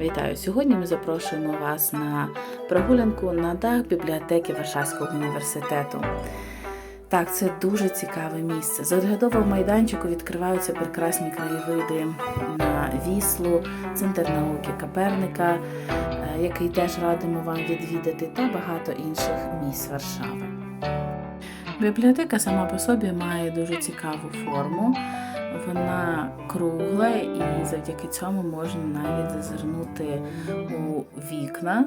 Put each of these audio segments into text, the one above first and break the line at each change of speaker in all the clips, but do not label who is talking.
Вітаю! Сьогодні ми запрошуємо вас на прогулянку на дах бібліотеки Варшавського університету. Так, це дуже цікаве місце. З оглядового майданчику відкриваються прекрасні краєвиди на Віслу, центр науки Коперника, е, який теж радимо вам відвідати, та багато інших місць Варшави. Бібліотека сама по собі має дуже цікаву форму. Вона кругла, і завдяки цьому можна навіть зазирнути у вікна,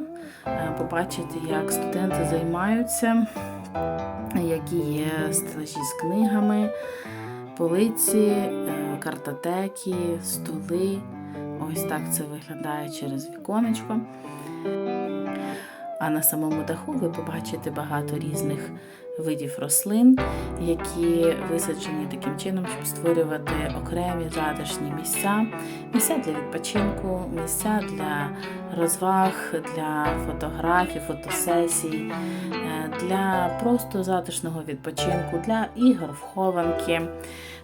е, побачити, як студенти займаються, які є стелажі з книгами, полиці, е, картотеки, столи. Ось так це виглядає через віконечко. А на самому даху ви побачите багато різних видів рослин, які висаджені таким чином, щоб створювати окремі затишні місця, місця для відпочинку, місця для розваг, для фотографій, фотосесій, е, для просто затишного відпочинку, для ігор в хованки.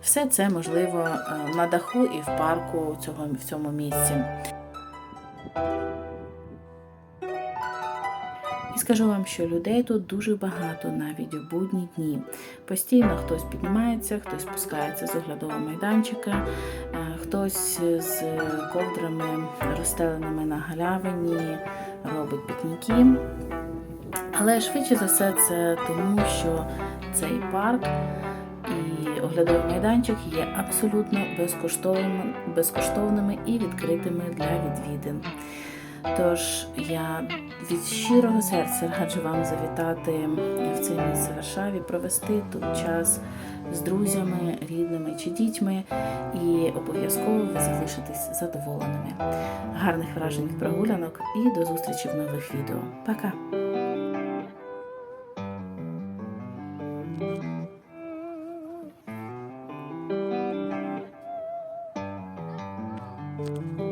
Все це можливо е, на даху і в парку в цьому місці. Скажу вам, що людей тут дуже багато навіть у будні дні. Постійно хтось піднімається, хтось спускається з оглядового майданчика, хтось з ковдрами, розстеленими на галявині, робить пікніки. Але швидше за все це тому, що цей парк і оглядовий майданчик є абсолютно безкоштовними, безкоштовними і відкритими для відвідин. Тож я від щирого серця раджу вам завітати в це місце Варшаві, провести тут час з друзями, рідними чи дітьми, і обов'язково ви залишитесь задоволеними. Гарних вражень прогулянок і до зустрічі в нових відео. Пока!
Thank you.